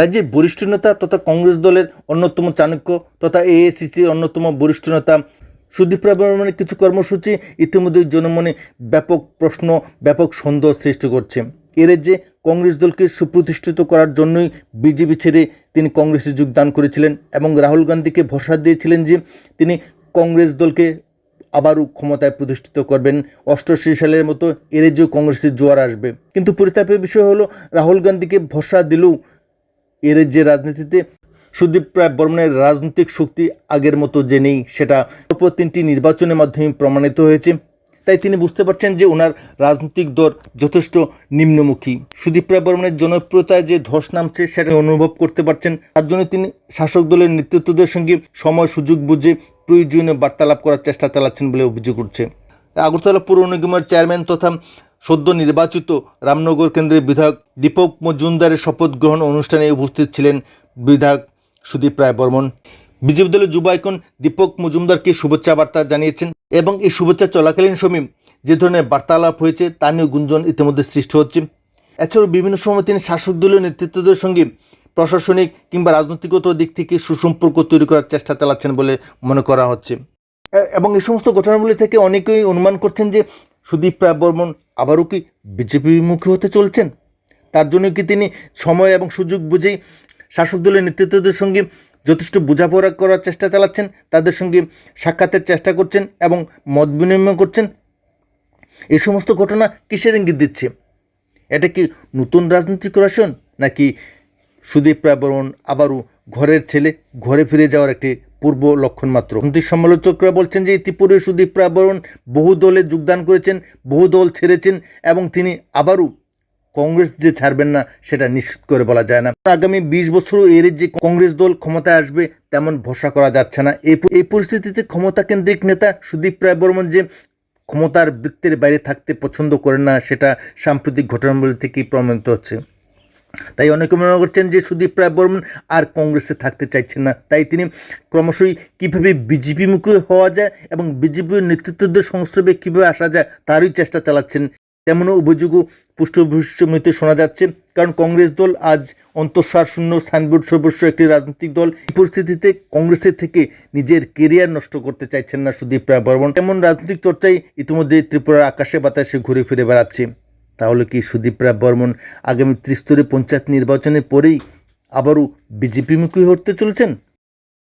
রাজ্যের বরিষ্ঠ নেতা তথা কংগ্রেস দলের অন্যতম চাণক্য তথা এএসিসির অন্যতম বরিষ্ঠ নেতা। সুদীপ রায় কিছু কর্মসূচি ইতিমধ্যে জনমনে ব্যাপক প্রশ্ন, ব্যাপক সন্দেহ সৃষ্টি করছে। এ রাজ্যে কংগ্রেস দলকে সুপ্রতিষ্ঠিত করার জন্যই বিজেপি ছেড়ে তিনি কংগ্রেসে যোগদান করেছিলেন এবং রাহুল গান্ধীকে ভরসা দিয়েছিলেন যে তিনি কংগ্রেস দলকে আবারও ক্ষমতায় প্রতিষ্ঠিত করবেন। অষ্টআশি সালের মতো এ রাজ্যেও কংগ্রেসের জোয়ার আসবে। কিন্তু পরিতাপের বিষয় হলো, রাহুল গান্ধীকে ভরসা দিলেও এ রাজ্যের রাজনীতিতে সুদীপ রায় বর্মনের রাজনৈতিক শক্তি আগের মতো যে নেই, সেটা পরপর তিনটি নির্বাচনের মাধ্যমে প্রমাণিত হয়েছে। তাই তিনি বুঝতে পারছেন যে ওনার রাজনৈতিক দর যথেষ্ট নিম্নমুখী। সুদীপ রায় বর্মনের জনপ্রিয়তায় যে ধস নামছে, সেটা অনুভব করতে পারছেন। তার জন্য তিনি শাসক দলের নেতৃত্বদের সঙ্গে সময়, সুযোগ বুঝে প্রয়োজনীয় বার্তালাপ করার চেষ্টা চালাচ্ছেন বলে অভিযোগ উঠছে। আগরতলা পৌর নিগমের চেয়ারম্যান তথা সদ্য নির্বাচিত রামনগর কেন্দ্রের বিধায়ক দীপক মজুমদারের শপথ গ্রহণ অনুষ্ঠানে উপস্থিত ছিলেন বিধায়ক সুদীপ রায় বর্মন। বিজেপি দলের যুব আইকন দীপক মজুমদারকে শুভেচ্ছা বার্তা জানিয়েছেন এবং এই শুভেচ্ছা চলাকালীন সময়ে যে ধরনের বার্তালাপ হয়েছে তা নিয়ে গুঞ্জন ইতিমধ্যে সৃষ্টি হচ্ছে। এছাড়াও বিভিন্ন সময় তিনি শাসক দলীয় নেতৃত্বদের সঙ্গে প্রশাসনিক কিংবা রাজনৈতিকগত দিক থেকে সুসম্পর্ক তৈরি করার চেষ্টা চালাচ্ছেন বলে মনে করা হচ্ছে। এবং এই সমস্ত ঘটনাগুলি থেকে অনেকেই অনুমান করছেন যে সুদীপ রায় বর্মন আবারও কি বিজেপি মুখী হতে চলছেন? তার জন্য কি তিনি সময় এবং সুযোগ বুঝেই শাসক দলের নেতৃত্বদের সঙ্গে যথেষ্ট বোঝাপড়া করার চেষ্টা চালাচ্ছেন, তাদের সঙ্গে সাক্ষাতের চেষ্টা করছেন এবং মত বিনিময় করছেন? এই সমস্ত ঘটনা কিসের ইঙ্গিত দিচ্ছে? এটা কি নতুন রাজনৈতিক রসন নাকি সুদীপ বর্মন আবারও ঘরের ছেলে ঘরে ফিরে যাওয়ার একটি পূর্ব লক্ষণ মাত্র। রাজনৈতিক সমালোচকরা বলছেন যে, ইতিপূর্বে সুদীপ রায় বহু দলে যোগদান করেছেন, বহু দল ছেড়েছেন এবং তিনি আবারও কংগ্রেস যে ছাড়বেন না, সেটা নিশ্চিত করে বলা যায় না। আগামী বিশ বছর এর যে কংগ্রেস দল ক্ষমতায় আসবে, তেমন ভরসা করা যাচ্ছে না। এই পরিস্থিতিতে ক্ষমতা কেন্দ্রিক নেতা সুদীপ রায় বর্মন যে ক্ষমতার বৃত্তের বাইরে থাকতে পছন্দ করেন না, সেটা সাম্প্রতিক ঘটনাবলী থেকেই প্রমাণিত হচ্ছে। তাই অনেকে মনে করছেন যে সুদীপ রায় বর্মন আর কংগ্রেসে থাকতে চাইছেন না। তাই তিনি ক্রমশই কীভাবে বিজেপিমুখী হওয়া যায় এবং বিজেপির নেতৃত্বদের সংস্রবে কীভাবে আসা যায়, তারই চেষ্টা চালাচ্ছেন। তেমনও অভিযোগও পুষ্টভূষ্যমিতে শোনা যাচ্ছে। কারণ কংগ্রেস দল আজ অন্তঃসার শূন্য সাইনবোর্ড সর্বস্ব একটি রাজনৈতিক দল। এই পরিস্থিতিতে কংগ্রেসের থেকে নিজের কেরিয়ার নষ্ট করতে চাইছেন না সুদীপ রায় বর্মন। এমন রাজনৈতিক চর্চাই ইতিমধ্যে ত্রিপুরার আকাশে বাতাসে ঘুরে ফিরে বেড়াচ্ছে। তাহলে কি সুদীপ রায় বর্মন আগামী ত্রিস্তরীয় পঞ্চায়েত নির্বাচনের পরেই আবারও বিজেপিমুখী হতে চলেছেন?